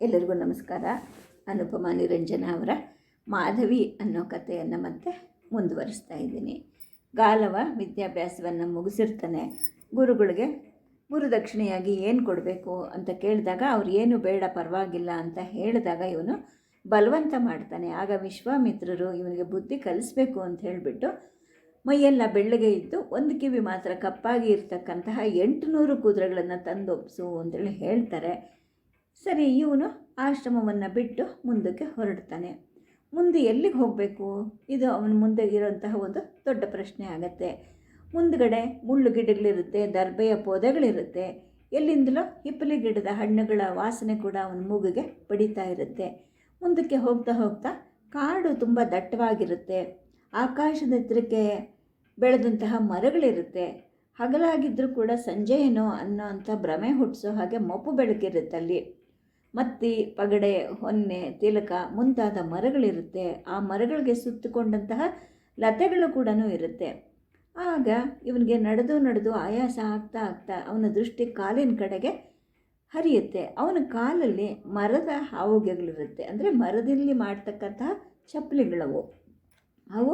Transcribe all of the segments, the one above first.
ಎಲ್ಲರಿಗೂ ನಮಸ್ಕಾರ. ಅನುಪಮ ನಿರಂಜನ ಅವರ ಮಾಧವಿ ಅನ್ನೋ ಕಥೆಯನ್ನು ಮತ್ತೆ ಮುಂದುವರಿಸ್ತಾ ಇದ್ದೀನಿ. ಗಾಲವ ವಿದ್ಯಾಭ್ಯಾಸವನ್ನು ಮುಗಿಸಿರ್ತಾನೆ. ಗುರುಗಳಿಗೆ ಗುರುದಕ್ಷಿಣೆಯಾಗಿ ಏನು ಕೊಡಬೇಕು ಅಂತ ಕೇಳಿದಾಗ ಅವ್ರು ಏನು ಬೇಡ ಪರವಾಗಿಲ್ಲ ಅಂತ ಹೇಳಿದಾಗ ಇವನು ಬಲವಂತ ಮಾಡ್ತಾನೆ. ಆಗ ವಿಶ್ವಾಮಿತ್ರರು ಇವನಿಗೆ ಬುದ್ಧಿ ಕಲಿಸ್ಬೇಕು ಅಂತ ಹೇಳಿಬಿಟ್ಟು ಮೈಯೆಲ್ಲ ಬೆಳ್ಳಗೆ ಇದ್ದು ಒಂದು ಕಿವಿ ಮಾತ್ರ ಕಪ್ಪಾಗಿ ಇರ್ತಕ್ಕಂತಹ ಎಂಟುನೂರು ಕುದುರೆಗಳನ್ನು ತಂದೊಪ್ಸು ಅಂತೇಳಿ ಹೇಳ್ತಾರೆ. ಸರಿ, ಇವನು ಆಶ್ರಮವನ್ನು ಬಿಟ್ಟು ಮುಂದಕ್ಕೆ ಹೊರಡ್ತಾನೆ. ಮುಂದೆ ಎಲ್ಲಿಗೆ ಹೋಗಬೇಕು? ಇದು ಅವನ ಮುಂದೆ ಇರೋಂತಹ ಒಂದು ದೊಡ್ಡ ಪ್ರಶ್ನೆ ಆಗುತ್ತೆ. ಮುಂದಗಡೆ ಮುಳ್ಳು ಗಿಡಗಳಿರುತ್ತೆ ದರ್ಬೆಯ ಪೊದೆಗಳಿರುತ್ತೆ. ಎಲ್ಲಿಂದಲೋ ಹಿಪ್ಪಲಿ ಗಿಡದ ಹಣ್ಣುಗಳ ವಾಸನೆ ಕೂಡ ಅವನ ಮೂಗಿಗೆ ಬಡಿತಾ ಇರುತ್ತೆ. ಮುಂದಕ್ಕೆ ಹೋಗ್ತಾ ಹೋಗ್ತಾ ಕಾಡು ತುಂಬ ದಟ್ಟವಾಗಿರುತ್ತೆ. ಆಕಾಶದ ಎತ್ತರಕ್ಕೆ ಬೆಳೆದಂತಹ ಮರಗಳಿರುತ್ತೆ. ಹಗಲಾಗಿದ್ದರೂ ಕೂಡ ಸಂಜೆ ಏನೋ ಅನ್ನೋ ಅಂಥ ಭ್ರಮೆ ಹುಟ್ಟಿಸೋ ಹಾಗೆ ಮಬ್ಬು ಬೆಳಕಿರುತ್ತೆ ಅಲ್ಲಿ. ಮತ್ತಿ ಪಗಡೆ, ಹೊನ್ನೆ, ತಿಲಕ ಮುಂತಾದ ಮರಗಳಿರುತ್ತೆ. ಆ ಮರಗಳಿಗೆ ಸುತ್ತಿಕೊಂಡಂತಹ ಲತೆಗಳು ಕೂಡ ಇರುತ್ತೆ. ಆಗ ಇವನಿಗೆ ನಡೆದು ನಡೆದು ಆಯಾಸ ಆಗ್ತಾ ಆಗ್ತಾ ಅವನ ದೃಷ್ಟಿ ಕಾಲಿನ ಕಡೆಗೆ ಹರಿಯುತ್ತೆ. ಅವನ ಕಾಲಲ್ಲಿ ಮರದ ಹಾವುಗೆಗಳಿರುತ್ತೆ. ಅಂದರೆ ಮರದಲ್ಲಿ ಮಾಡ್ತಕ್ಕಂತಹ ಚಪ್ಪಲಿಗಳವು. ಅವು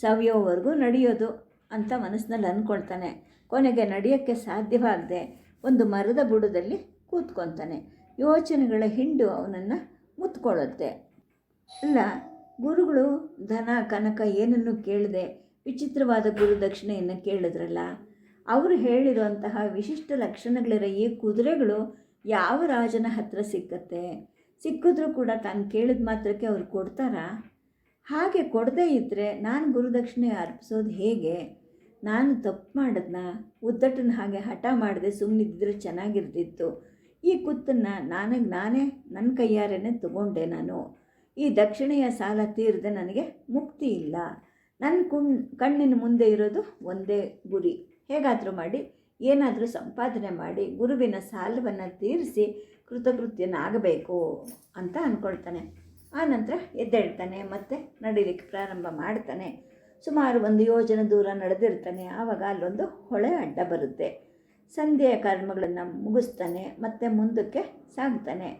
ಸವಿಯೋವರೆಗೂ ನಡೆಯೋದು ಅಂತ ಮನಸ್ಸಿನಲ್ಲಿ ಅಂದ್ಕೊಳ್ತಾನೆ. ಕೊನೆಗೆ ನಡೆಯೋಕ್ಕೆ ಸಾಧ್ಯವಾಗದೆ ಒಂದು ಮರದ ಬುಡದಲ್ಲಿ ಕೂತ್ಕೊತಾನೆ ಯೋಚನೆಗಳ ಹಿಂಡು ಅವನನ್ನು ಮುತ್ಕೊಳ್ಳುತ್ತೆ. ಅಲ್ಲ, ಗುರುಗಳು ಧನ, ಕನಕ ಏನನ್ನು ಕೇಳದೆ ವಿಚಿತ್ರವಾದ ಗುರುದಕ್ಷಿಣೆಯನ್ನು ಕೇಳಿದ್ರಲ್ಲ? ಅವರು ಹೇಳಿರುವಂತಹ ವಿಶಿಷ್ಟ ಲಕ್ಷಣಗಳಿರೋ ಈ ಕುದುರೆಗಳು ಯಾವ ರಾಜನ ಹತ್ರ ಸಿಕ್ಕತ್ತೆ? ಸಿಕ್ಕಿದ್ರೂ ಕೂಡ ತಾನು ಕೇಳಿದ ಮಾತ್ರಕ್ಕೆ ಅವ್ರು ಕೊಡ್ತಾರಾ? ಹಾಗೆ ಕೊಡದೇ ಇದ್ದರೆ ನಾನು ಗುರುದಕ್ಷಿಣೆ ಅರ್ಪಿಸೋದು ಹೇಗೆ? ನಾನು ತಪ್ಪು ಮಾಡಿದ್ನ? ಉದ್ದಟನ ಹಾಗೆ ಹಠ ಮಾಡದೆ ಸುಮ್ಮನಿದ್ದರೆ ಚೆನ್ನಾಗಿರ್ತಿತ್ತು. ಈ ಕುತ್ತನ್ನು ನನಗೆ ನಾನೇ ನನ್ನ ಕೈಯಾರೆನೇ ತಗೊಂಡೆ ನಾನು. ಈ ದಕ್ಷಿಣೆಯ ಸಾಲ ತೀರದೆ ನನಗೆ ಮುಕ್ತಿ ಇಲ್ಲ. ನನ್ನ ಕುಣ್, ಕಣ್ಣಿನ ಮುಂದೆ ಇರೋದು ಒಂದೇ ಗುರಿ. ಹೇಗಾದರೂ ಮಾಡಿ, ಏನಾದರೂ ಸಂಪಾದನೆ ಮಾಡಿ, ಗುರುವಿನ ಸಾಲವನ್ನು ತೀರಿಸಿ ಕೃತಕೃತ್ಯನಾಗಬೇಕು ಅಂತ ಅಂದ್ಕೊಳ್ತಾನೆ ಆನಂತರ ಎದ್ದೇಳ್ತಾನೆ, ಮತ್ತು ನಡೀಲಿಕ್ಕೆ ಪ್ರಾರಂಭ ಮಾಡ್ತಾನೆ. ಸುಮಾರು ಒಂದು ಯೋಜನೆ ದೂರ ನಡೆದಿರ್ತಾನೆ. ಆವಾಗ ಅಲ್ಲೊಂದು ಹೊಳೆ ಅಡ್ಡ ಬರುತ್ತೆ. ಸಂಧ್ಯೆಯ ಕರ್ಮಗಳನ್ನು ಮುಗಿಸ್ತಾನೆ, ಮತ್ತು ಮುಂದಕ್ಕೆ ಸಾಗ್ತಾನೆ.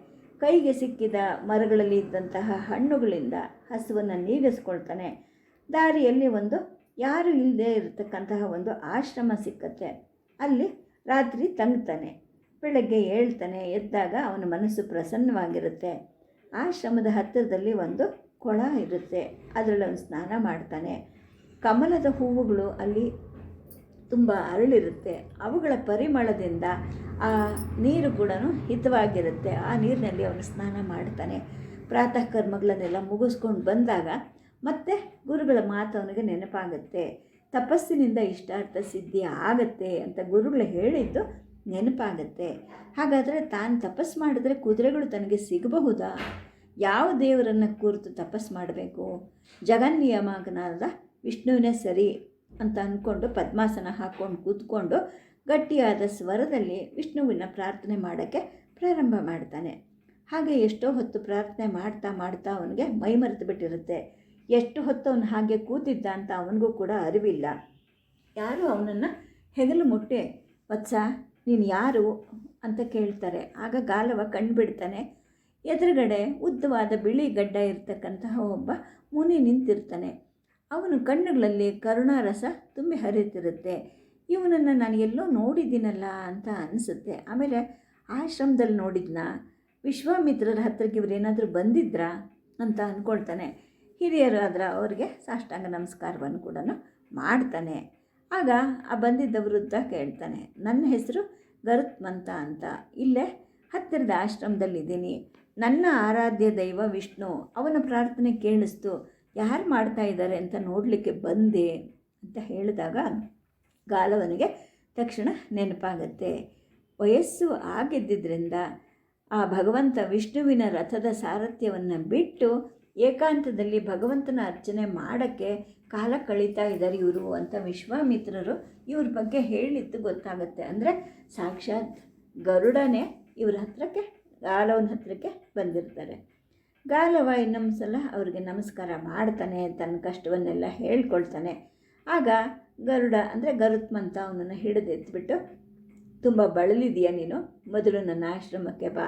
ಕೈಗೆ ಸಿಕ್ಕಿದ ಮರಗಳಲ್ಲಿ ಇದ್ದಂತಹ ಹಣ್ಣುಗಳಿಂದ ಹಸುವನ್ನು ನೀಗಿಸ್ಕೊಳ್ತಾನೆ. ದಾರಿಯಲ್ಲಿ ಒಂದು ಯಾರು ಇಲ್ಲದೆ ಇರತಕ್ಕಂತಹ ಒಂದು ಆಶ್ರಮ ಸಿಕ್ಕತ್ತೆ. ಅಲ್ಲಿ ರಾತ್ರಿ ತಂಗ್ತಾನೆ. ಬೆಳಗ್ಗೆ ಹೇಳ್ತಾನೆ ಎದ್ದಾಗ ಅವನ ಮನಸ್ಸು ಪ್ರಸನ್ನವಾಗಿರುತ್ತೆ. ಆಶ್ರಮದ ಹತ್ತಿರದಲ್ಲಿ ಒಂದು ಕೊಳ ಇರುತ್ತೆ. ಅದರಲ್ಲಿ ಅವನು ಸ್ನಾನ ಮಾಡ್ತಾನೆ. ಕಮಲದ ಹೂವುಗಳು ಅಲ್ಲಿ ತುಂಬ ಅರಳಿರುತ್ತೆ. ಅವುಗಳ ಪರಿಮಳದಿಂದ ಆ ನೀರು ಕೂಡ ಹಿತವಾಗಿರುತ್ತೆ. ಆ ನೀರಿನಲ್ಲಿ ಅವನು ಸ್ನಾನ ಮಾಡ್ತಾನೆ. ಪ್ರಾತಃ ಕರ್ಮಗಳನ್ನೆಲ್ಲ ಮುಗಿಸ್ಕೊಂಡು ಬಂದಾಗ ಮತ್ತೆ ಗುರುಗಳ ಮಾತು ಅವನಿಗೆ ನೆನಪಾಗುತ್ತೆ. ತಪಸ್ಸಿನಿಂದ ಇಷ್ಟಾರ್ಥ ಸಿದ್ಧಿ ಆಗತ್ತೆ ಅಂತ ಗುರುಗಳು ಹೇಳಿದ್ದು ನೆನಪಾಗತ್ತೆ. ಹಾಗಾದರೆ ತಾನು ತಪಸ್ಸು ಮಾಡಿದ್ರೆ ಕುದುರೆಗಳು ತನಗೆ ಸಿಗಬಹುದಾ? ಯಾವ ದೇವರನ್ನು ಕುರಿತು ತಪಸ್ಸು ಮಾಡಬೇಕು? ಜಗನ್ನಿಯಮಕನಾದ ವಿಷ್ಣುವಿನೇ ಸರಿ ಅಂತ ಅಂದ್ಕೊಂಡು ಪದ್ಮಾಸನ ಹಾಕ್ಕೊಂಡು ಕೂತ್ಕೊಂಡು ಗಟ್ಟಿಯಾದ ಸ್ವರದಲ್ಲಿ ವಿಷ್ಣುವಿನ ಪ್ರಾರ್ಥನೆ ಮಾಡೋಕ್ಕೆ ಪ್ರಾರಂಭ ಮಾಡ್ತಾನೆ. ಹಾಗೆ ಎಷ್ಟೋ ಹೊತ್ತು ಪ್ರಾರ್ಥನೆ ಮಾಡ್ತಾ ಮಾಡ್ತಾ ಅವನಿಗೆ ಮೈ ಮರೆತು ಬಿಟ್ಟಿರುತ್ತೆ. ಎಷ್ಟು ಹೊತ್ತು ಅವನು ಹಾಗೆ ಕೂತಿದ್ದ ಅಂತ ಅವನಿಗೂ ಕೂಡ ಅರಿವಿಲ್ಲ. ಯಾರು ಅವನನ್ನು ಹೆಗಲು ಮುಟ್ಟೆ? ವತ್ಸ, ನೀನು ಯಾರು? ಅಂತ ಕೇಳ್ತಾರೆ. ಆಗ ಗಾಲವ ಕಂಡುಬಿಡ್ತಾನೆ ಎದುರುಗಡೆ ಉದ್ದವಾದ ಬಿಳಿ ಗಡ್ಡ ಇರ್ತಕ್ಕಂತಹ ಒಬ್ಬ ಮುನಿ ನಿಂತಿರ್ತಾನೆ. ಅವನು ಕಣ್ಣುಗಳಲ್ಲಿ ಕರುಣಾರಸ ತುಂಬಿ ಹರಿತಿರುತ್ತೆ ಇವನನ್ನು ನಾನು ಎಲ್ಲೋ ನೋಡಿದ್ದೀನಲ್ಲ ಅಂತ ಅನಿಸುತ್ತೆ. ಆಮೇಲೆ ಆಶ್ರಮದಲ್ಲಿ ನೋಡಿದ್ನ, ವಿಶ್ವಾಮಿತ್ರರ ಹತ್ರಕ್ಕೆ ಇವರೇನಾದರೂ ಬಂದಿದ್ರಾ ಅಂತ ಅಂದ್ಕೊಳ್ತಾನೆ ಹಿರಿಯರು ಆದ್ರೆ ಅವರಿಗೆ ಸಾಷ್ಟಾಂಗ ನಮಸ್ಕಾರವನ್ನು ಕೂಡ ಮಾಡ್ತಾನೆ. ಆಗ ಆ ಬಂದಿದ್ದ ವೃದ್ಧ ಕೇಳ್ತಾನೆ, ನನ್ನ ಹೆಸರು ಗರುತ್ಮಂತ ಅಂತ. ಇಲ್ಲೇ ಹತ್ತಿರದ ಆಶ್ರಮದಲ್ಲಿದ್ದೀನಿ. ನನ್ನ ಆರಾಧ್ಯ ದೈವ ವಿಷ್ಣು. ಅವನ ಪ್ರಾರ್ಥನೆ ಕೇಳಿಸ್ತು. ಯಾರು ಮಾಡ್ತಾ ಇದ್ದಾರೆ ಅಂತ ನೋಡಲಿಕ್ಕೆ ಬಂದೆ ಅಂತ ಹೇಳಿದಾಗ ಗಾಲವನಿಗೆ ತಕ್ಷಣ ನೆನಪಾಗತ್ತೆ. ವಯಸ್ಸು ಆಗಿದ್ದರಿಂದ ಆ ಭಗವಂತ ವಿಷ್ಣುವಿನ ರಥದ ಸಾರಥ್ಯವನ್ನು ಬಿಟ್ಟು ಏಕಾಂತದಲ್ಲಿ ಭಗವಂತನ ಅರ್ಚನೆ ಮಾಡೋಕ್ಕೆ ಕಾಲ ಕಳೀತಾ ಇದ್ದಾರೆ ಇವರು ಅಂತ ವಿಶ್ವಾಮಿತ್ರರು ಇವ್ರ ಬಗ್ಗೆ ಹೇಳಿದ್ದು ಗೊತ್ತಾಗುತ್ತೆ. ಅಂದರೆ ಸಾಕ್ಷಾತ್ ಗರುಡನೇ ಇವ್ರ ಹತ್ರಕ್ಕೆ, ಗಾಲವನ ಹತ್ರಕ್ಕೆ ಬಂದಿರ್ತಾರೆ. ಗಾಲವ ಇನ್ನೊಂದು ಸಲ ಅವ್ರಿಗೆ ನಮಸ್ಕಾರ ಮಾಡ್ತಾನೆ ತನ್ನ ಕಷ್ಟವನ್ನೆಲ್ಲ ಹೇಳ್ಕೊಳ್ತಾನೆ. ಆಗ ಗರುಡ, ಅಂದರೆ ಗರುತ್ಮಂತ ಅವನನ್ನು ಹಿಡಿದೆತ್ಬಿಟ್ಟು ತುಂಬ ಬಳಲಿದೀಯ ನೀನು? ಮೊದಲು ನನ್ನ ಆಶ್ರಮಕ್ಕೆ ಬಾ.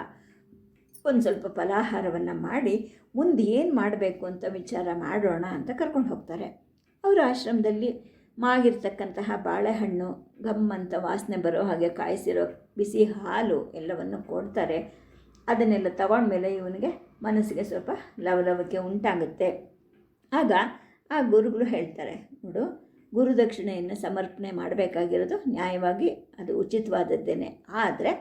ಒಂದು ಸ್ವಲ್ಪ ಫಲಾಹಾರವನ್ನು ಮಾಡಿ, ಮುಂದೆ ಏನು ಮಾಡಬೇಕು ಅಂತ ವಿಚಾರ ಮಾಡೋಣ ಅಂತ ಕರ್ಕೊಂಡು ಹೋಗ್ತಾರೆ. ಅವರ ಆಶ್ರಮದಲ್ಲಿ ಮಾಗಿರ್ತಕ್ಕಂತಹ ಬಾಳೆಹಣ್ಣು ಗಮ್ಮಂತ ವಾಸನೆ ಬರೋ ಹಾಗೆ ಕಾಯಿಸಿರೋ ಬಿಸಿ ಹಾಲು ಎಲ್ಲವನ್ನು ಕೊಡ್ತಾರೆ. ಅದನ್ನೆಲ್ಲ ತಗೊಂಡ್ಮೇಲೆ ಇವನಿಗೆ ಮನಸ್ಸಿಗೆ ಸ್ವಲ್ಪ ಲವಲವಿಕೆ ಉಂಟಾಗುತ್ತೆ. ಆಗ ಆ ಗುರುಗಳು ಹೇಳ್ತಾರೆ, ನೋಡು ಗುರುದಕ್ಷಿಣೆಯನ್ನು ಸಮರ್ಪಣೆ ಮಾಡಬೇಕಾಗಿರೋದು ನ್ಯಾಯವಾಗಿ ಅದು ಉಚಿತವಾದದ್ದೇನೆ. ಆದರೆ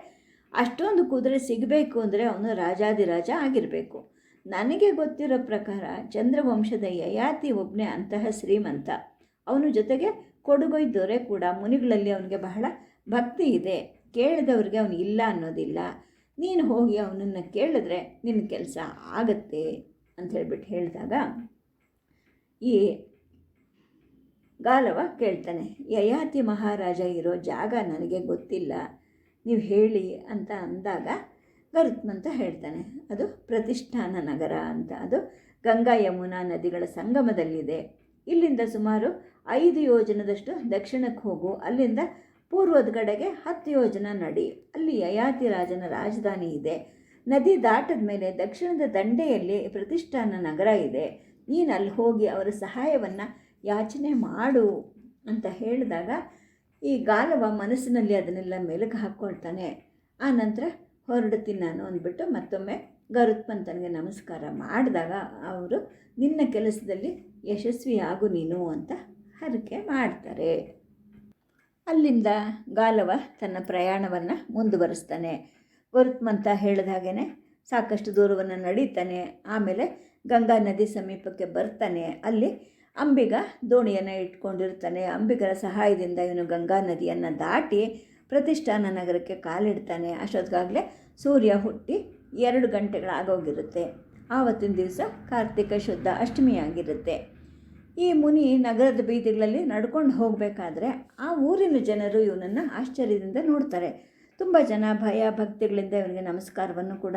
ಅಷ್ಟೊಂದು ಕುದುರೆ ಸಿಗಬೇಕು ಅಂದರೆ ಅವನು ರಾಜಾದಿರಾಜ ಆಗಿರಬೇಕು. ನನಗೆ ಗೊತ್ತಿರೋ ಪ್ರಕಾರ ಚಂದ್ರವಂಶದ ಯಯಾತಿ ಒಬ್ಬನೇ ಅಂತಹ ಶ್ರೀಮಂತ. ಅವನ ಜೊತೆಗೆ ಕೊಡುಗೊಯ್ ದೊರೆ ಕೂಡ ಮುನಿಗಳಲ್ಲಿ ಅವನಿಗೆ ಬಹಳ ಭಕ್ತಿ ಇದೆ. ಕೇಳಿದವ್ರಿಗೆ ಅವನು ಇಲ್ಲ ಅನ್ನೋದಿಲ್ಲ. ನೀನು ಹೋಗಿ ಅವನನ್ನು ಕೇಳಿದ್ರೆ ನಿನ್ನ ಕೆಲಸ ಆಗತ್ತೆ ಅಂತ ಹೇಳ್ಬಿಟ್ಟು ಹೇಳಿದಾಗ, ಈ ಗಾಲವ ಕೇಳ್ತಾನೆ, ಯಯಾತಿ ಮಹಾರಾಜ ಇರೋ ಜಾಗ ನನಗೆ ಗೊತ್ತಿಲ್ಲ, ನೀವು ಹೇಳಿ ಅಂತ ಅಂದಾಗ ಗರುತ್ಮಂತ ಹೇಳ್ತಾನೆ, ಅದು ಪ್ರತಿಷ್ಠಾನ ನಗರ ಅಂತ, ಅದು ಗಂಗಾ ಯಮುನಾ ನದಿಗಳ ಸಂಗಮದಲ್ಲಿದೆ. ಇಲ್ಲಿಂದ ಸುಮಾರು ಐದು ಯೋಜನದಷ್ಟು ದಕ್ಷಿಣಕ್ಕೆ ಹೋಗು, ಅಲ್ಲಿಂದ ಪೂರ್ವದ ಕಡೆಗೆ ಹತ್ತು ಯೋಜನ ನಡಿ. ಅಲ್ಲಿ ಯಯಾತಿ ರಾಜನ ರಾಜಧಾನಿ ಇದೆ. ನದಿ ದಾಟದ ಮೇಲೆ ದಕ್ಷಿಣದ ದಂಡೆಯಲ್ಲಿ ಪ್ರತಿಷ್ಠಾನ ನಗರ ಇದೆ. ನೀನು ಅಲ್ಲಿ ಹೋಗಿ ಅವರ ಸಹಾಯವನ್ನು ಯಾಚನೆ ಮಾಡು ಅಂತ ಹೇಳಿದಾಗ ಈ ಗಾಲವ ಮನಸ್ಸಿನಲ್ಲಿ ಅದನ್ನೆಲ್ಲ ಮೆಲುಕು ಹಾಕ್ಕೊಳ್ತಾನೆ ಆ ನಂತರ ಹೊರಡ್ತೀನಿ ನಾನು ಅಂದ್ಬಿಟ್ಟು ಮತ್ತೊಮ್ಮೆ ಗರುತ್ಪಂತನಿಗೆ ನಮಸ್ಕಾರ ಮಾಡಿದಾಗ ಅವರು, ನಿನ್ನ ಕೆಲಸದಲ್ಲಿ ಯಶಸ್ವಿಯಾಗು ನೀನು ಅಂತ ಹರಕೆ ಮಾಡ್ತಾರೆ. ಅಲ್ಲಿಂದ ಗಾಲವ ತನ್ನ ಪ್ರಯಾಣವನ್ನು ಮುಂದುವರಿಸ್ತಾನೆ. ವರುತ್ಮಂತ ಹೇಳಿದ ಹಾಗೇ ಸಾಕಷ್ಟು ದೂರವನ್ನು ನಡೀತಾನೆ. ಆಮೇಲೆ ಗಂಗಾ ನದಿ ಸಮೀಪಕ್ಕೆ ಬರ್ತಾನೆ. ಅಲ್ಲಿ ಅಂಬಿಗ ದೋಣಿಯನ್ನು ಇಟ್ಕೊಂಡಿರ್ತಾನೆ. ಅಂಬಿಗರ ಸಹಾಯದಿಂದ ಇವನು ಗಂಗಾ ನದಿಯನ್ನು ದಾಟಿ ಪ್ರತಿಷ್ಠಾನ ನಗರಕ್ಕೆ ಕಾಲಿಡ್ತಾನೆ. ಅಷ್ಟೊತ್ತಿಗಾಗಲೇ ಸೂರ್ಯ ಹುಟ್ಟಿ ಎರಡು ಗಂಟೆಗಳಾಗೋಗಿರುತ್ತೆ. ಆವತ್ತಿನ ದಿವಸ ಕಾರ್ತಿಕ ಶುದ್ಧ ಅಷ್ಟಮಿಯಾಗಿರುತ್ತೆ. ಈ ಮುನಿ ನಗರದ ಬೀದಿಗಳಲ್ಲಿ ನಡ್ಕೊಂಡು ಹೋಗಬೇಕಾದ್ರೆ ಆ ಊರಿನ ಜನರು ಇವನನ್ನು ಆಶ್ಚರ್ಯದಿಂದ ನೋಡ್ತಾರೆ. ತುಂಬ ಜನ ಭಯ ಭಕ್ತಿಗಳಿಂದ ಇವನಿಗೆ ನಮಸ್ಕಾರವನ್ನು ಕೂಡ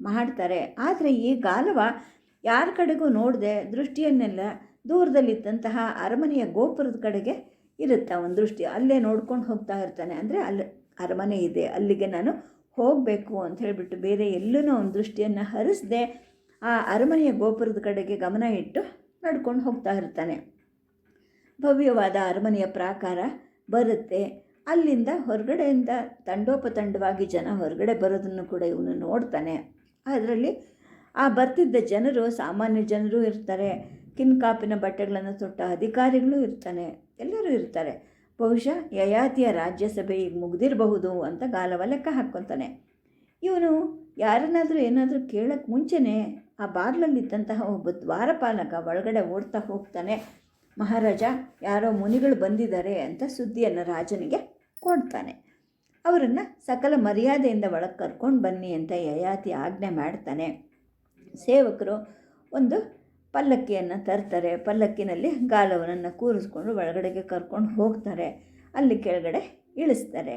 ಮಾಡ್ತಾರೆ. ಆದರೆ ಈ ಗಾಲವ ಯಾರ ಕಡೆಗೂ ನೋಡದೆ ದೃಷ್ಟಿಯನ್ನೆಲ್ಲ ದೂರದಲ್ಲಿದ್ದಂತಹ ಅರಮನೆಯ ಗೋಪುರದ ಕಡೆಗೆ ಇರುತ್ತೆ ಒಂದು ದೃಷ್ಟಿ. ಅಲ್ಲೇ ನೋಡ್ಕೊಂಡು ಹೋಗ್ತಾ ಇರ್ತಾನೆ. ಅಂದರೆ ಅಲ್ಲಿ ಅರಮನೆ ಇದೆ. ಅಲ್ಲಿಗೆ ನಾನು ಹೋಗಬೇಕು ಅಂತ ಹೇಳಿಬಿಟ್ಟು ಬೇರೆ ಎಲ್ಲೂ ಒಂದು ದೃಷ್ಟಿಯನ್ನು ಹರಿಸದೆ ಆ ಅರಮನೆಯ ಗೋಪುರದ ಕಡೆಗೆ ಗಮನ ಇಟ್ಟು ನಡ್ಕೊಂಡು ಹೋಗ್ತಾ ಇರ್ತಾನೆ. ಭವ್ಯವಾದ ಅರಮನೆಯ ಪ್ರಾಕಾರ ಬರುತ್ತೆ. ಅಲ್ಲಿಂದ ಹೊರಗಡೆಯಿಂದ ತಂಡೋಪತಂಡವಾಗಿ ಜನ ಹೊರಗಡೆ ಬರೋದನ್ನು ಕೂಡ ಇವನು ನೋಡ್ತಾನೆ. ಅದರಲ್ಲಿ ಆ ಬರ್ತಿದ್ದ ಜನರು, ಸಾಮಾನ್ಯ ಜನರು ಇರ್ತಾರೆ. ಕಿನ್ಕಾಪಿನ ಬಟ್ಟೆಗಳನ್ನು ತೊಟ್ಟ ಅಧಿಕಾರಿಗಳು ಇರ್ತಾನೆ. ಎಲ್ಲರೂ ಇರ್ತಾರೆ. ಬಹುಶಃ ಯಯಾತಿಯ ರಾಜ್ಯಸಭೆ ಈಗ ಮುಗ್ದಿರಬಹುದು ಅಂತ ಗಾಲವ ಲೆಕ್ಕ ಹಾಕ್ಕೊತಾನೆ. ಇವನು ಯಾರನ್ನಾದರೂ ಏನಾದರೂ ಕೇಳೋಕ್ಕೆ ಮುಂಚೆನೇ ಆ ಬಾಗಿಲಲ್ಲಿದ್ದಂತಹ ಒಬ್ಬ ದ್ವಾರಪಾಲಕ ಒಳಗಡೆ ಓಡ್ತಾ ಹೋಗ್ತಾನೆ, ಮಹಾರಾಜ, ಯಾರೋ ಮುನಿಗಳು ಬಂದಿದ್ದಾರೆ ಅಂತ ಸುದ್ದಿಯನ್ನು ರಾಜನಿಗೆ ಕೊಡ್ತಾನೆ. ಅವರನ್ನು ಸಕಲ ಮರ್ಯಾದೆಯಿಂದ ಒಳಗೆ ಕರ್ಕೊಂಡು ಬನ್ನಿ ಅಂತ ಯಯಾತಿ ಆಜ್ಞೆ ಮಾಡ್ತಾನೆ. ಸೇವಕರು ಒಂದು ಪಲ್ಲಕ್ಕಿಯನ್ನು ತರ್ತಾರೆ, ಪಲ್ಲಕ್ಕಿನಲ್ಲಿ ಗಾಲವನನ್ನು ಕೂರಿಸ್ಕೊಂಡು ಒಳಗಡೆಗೆ ಕರ್ಕೊಂಡು ಹೋಗ್ತಾರೆ, ಅಲ್ಲಿ ಕೆಳಗಡೆ ಇಳಿಸ್ತಾರೆ.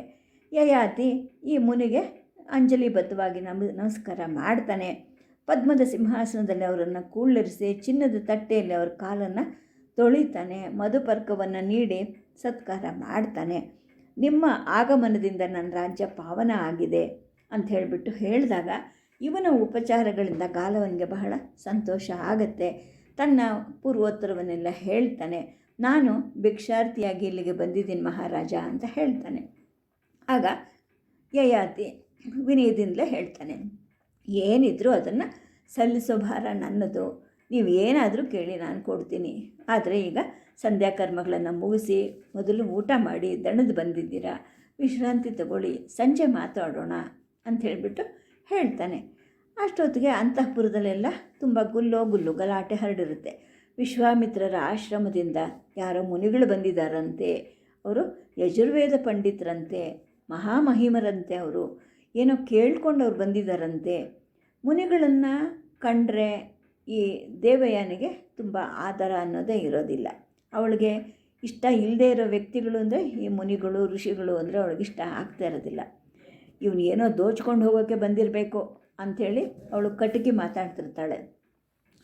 ಯಯಾತಿ ಈ ಮುನಿಗೆ ಅಂಜಲಿಬದ್ಧವಾಗಿ ನಮ, ನಮಸ್ಕಾರ ಮಾಡ್ತಾನೆ. ಪದ್ಮದ ಸಿಂಹಾಸನದಲ್ಲಿ ಅವರನ್ನು ಕೂಳ್ಳರಿಸಿ ಚಿನ್ನದ ತಟ್ಟೆಯಲ್ಲಿ ಅವ್ರ ಕಾಲನ್ನು ತೊಳಿತಾನೆ. ಮಧುಪರ್ಕವನ್ನು ನೀಡಿ ಸತ್ಕಾರ ಮಾಡ್ತಾನೆ. ನಿಮ್ಮ ಆಗಮನದಿಂದ ನನ್ನ ರಾಜ್ಯ ಪಾವನ ಆಗಿದೆ ಅಂತ ಹೇಳಿಬಿಟ್ಟು ಹೇಳಿದಾಗ ಇವನ ಉಪಚಾರಗಳಿಂದ ಗಾಲವನಿಗೆ ಬಹಳ ಸಂತೋಷ ಆಗತ್ತೆ. ತನ್ನ ಪೂರ್ವೋತ್ತರವನ್ನೆಲ್ಲ ಹೇಳ್ತಾನೆ. ನಾನು ಭಿಕ್ಷಾರ್ಥಿಯಾಗಿ ಇಲ್ಲಿಗೆ ಬಂದಿದ್ದೀನಿ ಮಹಾರಾಜ ಅಂತ ಹೇಳ್ತಾನೆ. ಆಗ ಯಯಾತಿ ವಿನಯದಿಂದಲೇ ಹೇಳ್ತಾನೆ. ಏನಿದ್ರೂ ಅದನ್ನು ಸಲ್ಲಿಸೋ ಭಾರ ನನ್ನದು. ನೀವು ಏನಾದರೂ ಕೇಳಿ ನಾನು ಕೊಡ್ತೀನಿ. ಆದರೆ ಈಗ ಸಂಧ್ಯಾ ಕರ್ಮಗಳನ್ನು ಮುಗಿಸಿ ಮೊದಲು ಊಟ ಮಾಡಿ ದಣದು ಬಂದಿದ್ದೀರಾ? ವಿಶ್ರಾಂತಿ ತಗೊಳ್ಳಿ, ಸಂಜೆ ಮಾತಾಡೋಣ ಅಂತ ಹೇಳಿಬಿಟ್ಟು ಹೇಳ್ತಾನೆ. ಅಷ್ಟೊತ್ತಿಗೆ ಅಂತಃಪುರದಲ್ಲೆಲ್ಲ ತುಂಬ ಗುಲ್ಲೋ ಗುಲ್ಲು ಗಲಾಟೆ ಹರಡಿರುತ್ತೆ. ವಿಶ್ವಾಮಿತ್ರರ ಆಶ್ರಮದಿಂದ ಯಾರೋ ಮುನಿಗಳು ಬಂದಿದ್ದಾರಂತೆ. ಅವರು ಯಜುರ್ವೇದ ಪಂಡಿತರಂತೆ, ಮಹಾಮಹಿಮರಂತೆ ಅವರು. ಏನೋ ಕೇಳ್ಕೊಂಡು ಅವ್ರು ಬಂದಿದ್ದಾರಂತೆ. ಮುನಿಗಳನ್ನು ಕಂಡ್ರೆ ಈ ದೇವಯಾನಿಗೆ ತುಂಬ ಆಧಾರ ಅನ್ನೋದೇ ಇರೋದಿಲ್ಲ. ಅವಳಿಗೆ ಇಷ್ಟ ಇಲ್ಲದೇ ಇರೋ ವ್ಯಕ್ತಿಗಳು ಅಂದರೆ ಈ ಮುನಿಗಳು, ಋಷಿಗಳು ಅಂದರೆ ಅವಳಿಗೆ ಇಷ್ಟ ಆಗ್ತಾ ಇರೋದಿಲ್ಲ. ಇವನು ಏನೋ ದೋಚ್ಕೊಂಡು ಹೋಗೋಕ್ಕೆ ಬಂದಿರಬೇಕು ಅಂಥೇಳಿ ಅವಳು ಕಟಕಿ ಮಾತಾಡ್ತಿರ್ತಾಳೆ.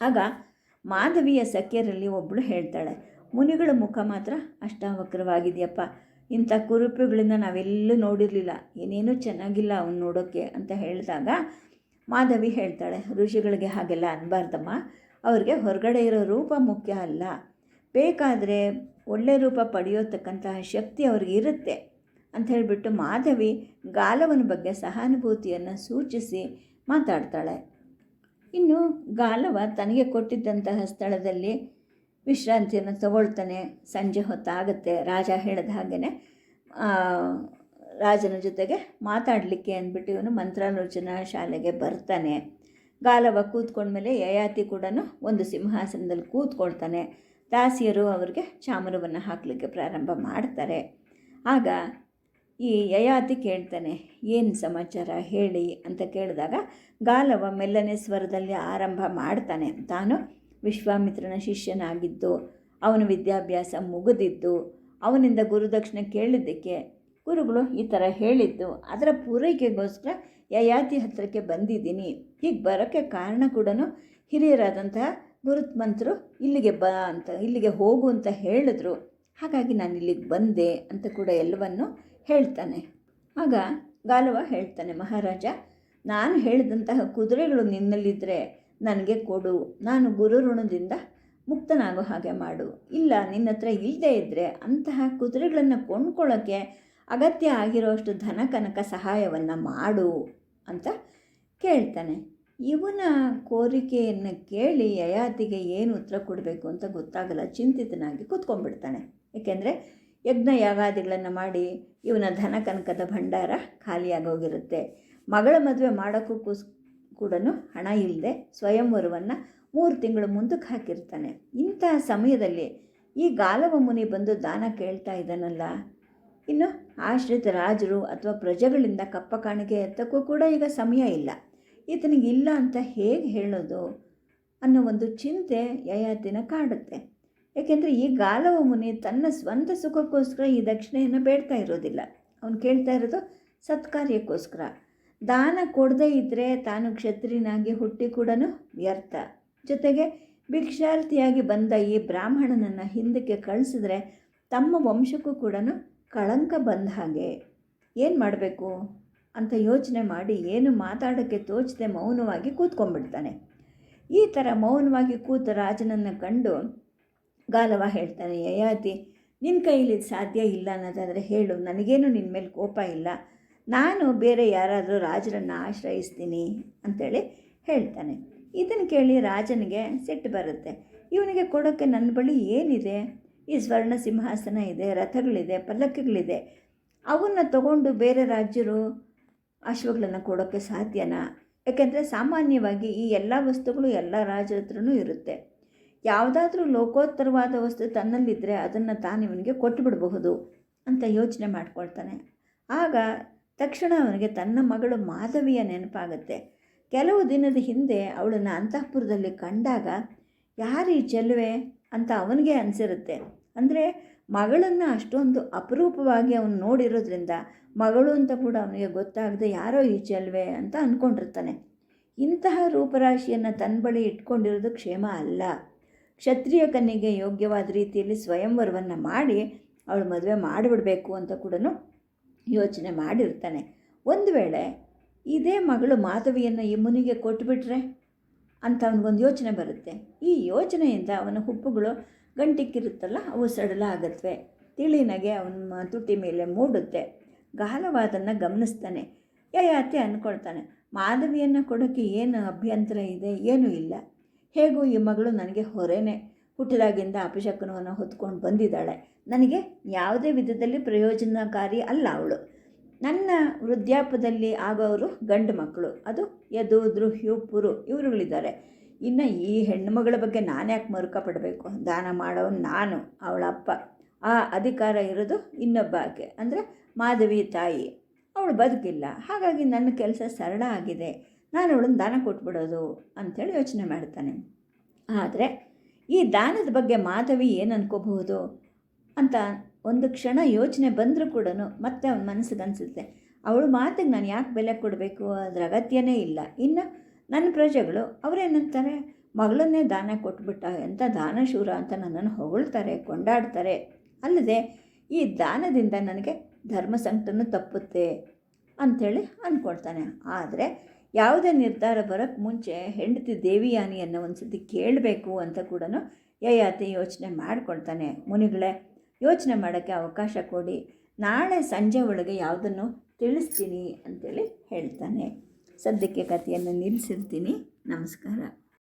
ಆಗ ಮಾಧವಿಯ ಸಖ್ಯರಲ್ಲಿ ಒಬ್ಬಳು ಹೇಳ್ತಾಳೆ, ಮುನಿಗಳ ಮುಖ ಮಾತ್ರ ಅಷ್ಟಾವಕ್ರವಾಗಿದೆಯಪ್ಪ. ಇಂಥ ಕುರುಪುಗಳಿಂದ ನಾವೆಲ್ಲೂ ನೋಡಿರಲಿಲ್ಲ. ಏನೇನೂ ಚೆನ್ನಾಗಿಲ್ಲ ಅವನು ನೋಡೋಕ್ಕೆ ಅಂತ ಹೇಳಿದಾಗ ಮಾಧವಿ ಹೇಳ್ತಾಳೆ, ಋಷಿಗಳಿಗೆ ಹಾಗೆಲ್ಲ ಅನ್ಬಾರ್ದಮ್ಮ. ಅವ್ರಿಗೆ ಹೊರಗಡೆ ಇರೋ ರೂಪ ಮುಖ್ಯ ಅಲ್ಲ. ಬೇಕಾದರೆ ಒಳ್ಳೆ ರೂಪ ಪಡೆಯೋತಕ್ಕಂತಹ ಶಕ್ತಿ ಅವ್ರಿಗೆ ಇರುತ್ತೆ. ಅಂತ ಹೇಳಿಬಿಟ್ಟು ಮಾಧವಿ ಗಾಲವನ ಬಗ್ಗೆ ಸಹಾನುಭೂತಿಯನ್ನು ಸೂಚಿಸಿ ಮಾತಾಡ್ತಾಳೆ. ಇನ್ನು ಗಾಲವ ತನಗೆ ಕೊಟ್ಟಿದ್ದಂತಹ ಸ್ಥಳದಲ್ಲಿ ವಿಶ್ರಾಂತಿಯನ್ನು ತಗೊಳ್ತಾನೆ. ಸಂಜೆ ಹೊತ್ತಾಗುತ್ತೆ. ರಾಜ ಹೇಳಿದ ಹಾಗೆಯೇ ರಾಜನ ಜೊತೆಗೆ ಮಾತಾಡಲಿಕ್ಕೆ ಅಂದ್ಬಿಟ್ಟು ಇವನು ಮಂತ್ರಾಲೋಚನ ಶಾಲೆಗೆ ಬರ್ತಾನೆ. ಗಾಲವ ಕೂತ್ಕೊಂಡ ಮೇಲೆ ಯಯಾತಿ ಕೂಡ ಒಂದು ಸಿಂಹಾಸನದಲ್ಲಿ ಕೂತ್ಕೊಳ್ತಾನೆ. ದಾಸಿಯರು ಅವರಿಗೆ ಚಾಮರವನ್ನು ಹಾಕಲಿಕ್ಕೆ ಪ್ರಾರಂಭ ಮಾಡ್ತಾರೆ. ಆಗ ಈ ಯಯಾತಿ ಕೇಳ್ತಾನೆ, ಏನು ಸಮಾಚಾರ ಹೇಳಿ ಅಂತ ಕೇಳಿದಾಗ ಗಾಲವ ಮೆಲ್ಲನೆ ಸ್ವರದಲ್ಲಿ ಆರಂಭ ಮಾಡ್ತಾನೆ. ತಾನು ವಿಶ್ವಾಮಿತ್ರನ ಶಿಷ್ಯನಾಗಿದ್ದು, ಅವನ ವಿದ್ಯಾಭ್ಯಾಸ ಮುಗಿದಿದ್ದು, ಅವನಿಂದ ಗುರುದಕ್ಷಿಣೆ ಕೇಳಿದ್ದಕ್ಕೆ ಗುರುಗಳು ಈ ಥರ ಹೇಳಿದ್ದು, ಅದರ ಪೂರೈಕೆಗೋಸ್ಕರ ಯಯಾತಿ ಹತ್ತಿರಕ್ಕೆ ಬಂದಿದ್ದೀನಿ. ಹೀಗೆ ಬರೋಕ್ಕೆ ಕಾರಣ ಕೂಡ ಹಿರಿಯರಾದಂತಹ ಗುರುತ್ಮಂತರು ಇಲ್ಲಿಗೆ ಬ ಅಂತ, ಇಲ್ಲಿಗೆ ಹೋಗು ಅಂತ ಹೇಳಿದ್ರು. ಹಾಗಾಗಿ ನಾನು ಇಲ್ಲಿಗೆ ಬಂದೆ ಅಂತ ಕೂಡ ಎಲ್ಲವನ್ನು ಹೇಳ್ತಾನೆ. ಆಗ ಗಾಲವ ಹೇಳ್ತಾನೆ, ಮಹಾರಾಜ, ನಾನು ಹೇಳಿದಂತಹ ಕುದುರೆಗಳು ನಿನ್ನಲ್ಲಿದ್ದರೆ ನನಗೆ ಕೊಡು. ನಾನು ಗುರು ಋಣದಿಂದ ಮುಕ್ತನಾಗೋ ಹಾಗೆ ಮಾಡು. ಇಲ್ಲ, ನಿನ್ನ ಹತ್ರ ಇಲ್ಲದೇ ಇದ್ದರೆ ಅಂತಹ ಕುದುರೆಗಳನ್ನು ಕೊಂಡ್ಕೊಳ್ಳೋಕ್ಕೆ ಅಗತ್ಯ ಆಗಿರೋಷ್ಟು ಧನ ಕನಕ ಸಹಾಯವನ್ನು ಮಾಡು ಅಂತ ಕೇಳ್ತಾನೆ. ಇವನ ಕೋರಿಕೆಯನ್ನು ಕೇಳಿ ಯಯಾತಿಗೆ ಏನು ಉತ್ತರ ಕೊಡಬೇಕು ಅಂತ ಗೊತ್ತಾಗಲ್ಲ, ಚಿಂತಿತನಾಗಿ ಕೂತ್ಕೊಂಡ್ಬಿಡ್ತಾನೆ. ಏಕೆಂದರೆ ಯಜ್ಞ ಯಾಗಾದಿಗಳನ್ನು ಮಾಡಿ ಇವನ ಧನ ಕನಕದ ಭಂಡಾರ ಖಾಲಿಯಾಗೋಗಿರುತ್ತೆ. ಮಗಳ ಮದುವೆ ಮಾಡೋಕ್ಕೂ ಕೂಡ ಹಣ ಇಲ್ಲದೆ ಸ್ವಯಂವರವನ್ನು ಮೂರು ತಿಂಗಳು ಮುಂದಕ್ಕೆ ಹಾಕಿರ್ತಾನೆ. ಇಂತಹ ಸಮಯದಲ್ಲಿ ಈ ಗಾಲವ ಮುನಿ ಬಂದು ದಾನ ಕೇಳ್ತಾ ಇದ್ದಾನಲ್ಲ. ಇನ್ನು ಆಶ್ರಿತ ರಾಜರು ಅಥವಾ ಪ್ರಜೆಗಳಿಂದ ಕಪ್ಪ ಕಾಣಿಕೆ ಎತ್ತಕ್ಕೂ ಕೂಡ ಈಗ ಸಮಯ ಇಲ್ಲ. ಈತನಿಗೆ ಇಲ್ಲ ಅಂತ ಹೇಗೆ ಹೇಳೋದು ಅನ್ನೋ ಒಂದು ಚಿಂತೆ ಯಯಾತಿನ ಕಾಡುತ್ತೆ. ಏಕೆಂದರೆ ಈ ಗಾಲವ ಮುನಿ ತನ್ನ ಸ್ವಂತ ಸುಖಕ್ಕೋಸ್ಕರ ಈ ದಕ್ಷಿಣೆಯನ್ನು ಬೇಡ್ತಾ ಇರೋದಿಲ್ಲ. ಅವನು ಕೇಳ್ತಾ ಇರೋದು ಸತ್ಕಾರ್ಯಕ್ಕೋಸ್ಕರ. ದಾನ ಕೊಡದೇ ಇದ್ದರೆ ತಾನು ಕ್ಷತ್ರಿಯನಾಗಿ ಹುಟ್ಟಿ ಕೂಡ ವ್ಯರ್ಥ. ಜೊತೆಗೆ ಭಿಕ್ಷಾರ್ಥಿಯಾಗಿ ಬಂದ ಈ ಬ್ರಾಹ್ಮಣನನ್ನು ಹಿಂದಕ್ಕೆ ಕಳಿಸಿದ್ರೆ ತಮ್ಮ ವಂಶಕ್ಕೂ ಕೂಡ ಕಳಂಕ ಬಂದ ಹಾಗೆ. ಏನು ಮಾಡಬೇಕು? ಅಂತ ಯೋಚನೆ ಮಾಡಿ ಏನು ಮಾತಾಡೋಕ್ಕೆ ತೋಚದೆ ಮೌನವಾಗಿ ಕೂತ್ಕೊಂಡ್ಬಿಡ್ತಾನೆ. ಈ ಥರ ಮೌನವಾಗಿ ಕೂತ ರಾಜನನ್ನು ಕಂಡು ಗಾಲವ ಹೇಳ್ತಾನೆ ಯಯಾತಿ ನಿನ್ನ ಕೈಯಲ್ಲಿ ಸಾಧ್ಯ ಇಲ್ಲ ಅನ್ನೋದಾದರೆ ಹೇಳು, ನನಗೇನು ನಿನ್ನ ಮೇಲೆ ಕೋಪ ಇಲ್ಲ. ನಾನು ಬೇರೆ ಯಾರಾದರೂ ರಾಜರನ್ನು ಆಶ್ರಯಿಸ್ತೀನಿ ಅಂತೇಳಿ ಹೇಳ್ತಾನೆ. ಇದನ್ನು ಕೇಳಿ ರಾಜನಿಗೆ ಸಿಟ್ಟು ಬರುತ್ತೆ. ಇವನಿಗೆ ಕೊಡೋಕ್ಕೆ ನನ್ನ ಬಳಿ ಏನಿದೆ? ಈ ಸ್ವರ್ಣ ಸಿಂಹಾಸನ ಇದೆ, ರಥಗಳಿದೆ, ಪಲ್ಲಕ್ಕಿಗಳಿದೆ. ಅವನ್ನ ತಗೊಂಡು ಬೇರೆ ರಾಜ್ಯರು ಅಶ್ವಗಳನ್ನು ಕೊಡೋಕ್ಕೆ ಸಾಧ್ಯನಾ? ಯಾಕೆಂದರೆ ಸಾಮಾನ್ಯವಾಗಿ ಈ ಎಲ್ಲ ವಸ್ತುಗಳು ಎಲ್ಲ ರಾಜರ ಹತ್ರನೂ ಇರುತ್ತೆ. ಯಾವುದಾದ್ರೂ ಲೋಕೋತ್ತರವಾದ ವಸ್ತು ತನ್ನಲ್ಲಿದ್ದರೆ ಅದನ್ನು ತಾನು ಇವನಿಗೆ ಕೊಟ್ಟುಬಿಡಬಹುದು ಅಂತ ಯೋಚನೆ ಮಾಡ್ಕೊಳ್ತಾನೆ. ಆಗ ತಕ್ಷಣ ಅವನಿಗೆ ತನ್ನ ಮಗಳು ಮಾಧವಿಯ ನೆನಪಾಗುತ್ತೆ. ಕೆಲವು ದಿನದ ಹಿಂದೆ ಅವಳನ್ನು ಅಂತಃಪುರದಲ್ಲಿ ಕಂಡಾಗ, ಯಾರು ಈ ಚೆಲುವೆ? ಅಂತ ಅವನಿಗೆ ಅನಿಸಿರುತ್ತೆ. ಅಂದರೆ ಮಗಳನ್ನು ಅಷ್ಟೊಂದು ಅಪರೂಪವಾಗಿ ಅವನು ನೋಡಿರೋದ್ರಿಂದ ಮಗಳು ಅಂತ ಕೂಡ ಅವನಿಗೆ ಗೊತ್ತಾಗದೆ ಯಾರೋ ಈ ಚೆಲುವೆ ಅಂತ ಅಂದ್ಕೊಂಡಿರ್ತಾನೆ ಇಂತಹ ರೂಪರಾಶಿಯನ್ನು ತನ್ನ ಬಳಿ ಇಟ್ಕೊಂಡಿರೋದು ಕ್ಷೇಮ ಅಲ್ಲ. ಕ್ಷತ್ರಿಯ ಕನ್ನಿಗೆ ಯೋಗ್ಯವಾದ ರೀತಿಯಲ್ಲಿ ಸ್ವಯಂವರವನ್ನು ಮಾಡಿ ಅವಳು ಮದುವೆ ಮಾಡಿಬಿಡಬೇಕು ಅಂತ ಕೂಡ ಯೋಚನೆ ಮಾಡಿರ್ತಾನೆ. ಒಂದು ವೇಳೆ ಇದೇ ಮಗಳು ಮಾಧವಿಯನ್ನು ಈ ಮುನಿಗೆ ಕೊಟ್ಟುಬಿಟ್ರೆ ಅಂತ ಅವನಿಗೊಂದು ಯೋಚನೆ ಬರುತ್ತೆ. ಈ ಯೋಚನೆಯಿಂದ ಅವನ ಹುಪ್ಪುಗಳು ಗಂಟಿಕ್ಕಿರುತ್ತಲ್ಲ, ಅವು ಸಡಲ ಆಗತ್ವೆ. ತಿಳಿನಗೆ ಅವನ ತುಟಿ ಮೇಲೆ ಮೂಡುತ್ತೆ. ಗಾಲವಾದನ್ನು ಗಮನಿಸ್ತಾನೆ. ಯಯಾತಿ ಅಂದ್ಕೊಳ್ತಾನೆ ಮಾಧವಿಯನ್ನು ಕೊಡೋಕ್ಕೆ ಏನು ಅಭ್ಯಂತರ ಇದೆ? ಏನೂ ಇಲ್ಲ. ಹೇಗೂ ಈ ಮಗಳು ನನಗೆ ಹೊರೆನೇ. ಹುಟ್ಟಿದಾಗಿಂದ ಅಪಶಕನವನ್ನು ಹೊತ್ಕೊಂಡು ಬಂದಿದ್ದಾಳೆ. ನನಗೆ ಯಾವುದೇ ವಿಧದಲ್ಲಿ ಪ್ರಯೋಜನಕಾರಿ ಅಲ್ಲ ಅವಳು. ನನ್ನ ವೃದ್ಧಾಪದಲ್ಲಿ ಆಗೋರು ಗಂಡು ಮಕ್ಕಳು. ಅದು ಯದು, ದ್ರುಹ್ಯು, ಪುರು ಇವರುಗಳಿದ್ದಾರೆ. ಇನ್ನು ಈ ಹೆಣ್ಣುಮಗಳ ಬಗ್ಗೆ ನಾನು ಯಾಕೆ ಮರುಕ ಪಡಬೇಕು ದಾನ ಮಾಡೋನು ನಾನು, ಅವಳ ಅಪ್ಪ. ಆ ಅಧಿಕಾರ ಇರೋದು ಇನ್ನೊಬ್ಬ ಆಕೆ. ಅಂದರೆ ಮಾಧವಿ ತಾಯಿ. ಅವಳು ಬದುಕಿಲ್ಲ. ಹಾಗಾಗಿ ನನ್ನ ಕೆಲಸ ಸರಳ ಆಗಿದೆ. ನಾನು ಅವಳನ್ನು ದಾನ ಕೊಟ್ಬಿಡೋದು ಅಂಥೇಳಿ ಯೋಚನೆ ಮಾಡ್ತಾನೆ. ಆದರೆ ಈ ದಾನದ ಬಗ್ಗೆ ಮಾಧವಿ ಏನು ಅನ್ಕೋಬಹುದು ಅಂತ ಒಂದು ಕ್ಷಣ ಯೋಚನೆ ಬಂದರೂ ಕೂಡ ಮತ್ತೆ ಅವನ ಮನಸ್ಸಿಗೆ ಅನಿಸುತ್ತೆ. ಅವಳ ಮಾತಿಗೆ ನಾನು ಯಾಕೆ ಬೆಲೆ ಕೊಡಬೇಕು? ಅದರ ಅಗತ್ಯನೇ ಇಲ್ಲ. ಇನ್ನು ನನ್ನ ಪ್ರಜೆಗಳು ಅವರೇನಂತಾರೆ ಮಗಳನ್ನೇ ದಾನ ಕೊಟ್ಬಿಟ್ಟ ಎಂಥ ದಾನಶೂರ ಅಂತ ನನ್ನನ್ನು ಹೊಗಳ್ತಾರೆ, ಕೊಂಡಾಡ್ತಾರೆ. ಅಲ್ಲದೆ ಈ ದಾನದಿಂದ ನನಗೆ ಧರ್ಮ ಸಂಕಟನೂ ತಪ್ಪುತ್ತೆ ಅಂಥೇಳಿ ಅಂದ್ಕೊಳ್ತಾನೆ ಆದರೆ ಯಾವುದೇ ನಿರ್ಧಾರ ಬರೋಕ್ಕೆ ಮುಂಚೆ ಹೆಂಡತಿ ದೇವಿಯಾನಿಯನ್ನು ಒಂದು ಸತಿ ಕೇಳಬೇಕು ಅಂತ ಕೂಡ ಯಯಾತಿ ಯೋಚನೆ ಮಾಡ್ಕೊಳ್ತಾನೆ. ಮುನಿಗಳೇ, ಯೋಚನೆ ಮಾಡೋಕ್ಕೆ ಅವಕಾಶ ಕೊಡಿ. ನಾಳೆ ಸಂಜೆ ಒಳಗೆ ಯಾವುದನ್ನು ತಿಳಿಸ್ತೀನಿ ಅಂತೇಳಿ ಹೇಳ್ತಾನೆ. ಸದ್ಯಕ್ಕೆ ಕಥೆಯನ್ನು ನಿಲ್ಲಿಸಿರ್ತೀನಿ ನಮಸ್ಕಾರ.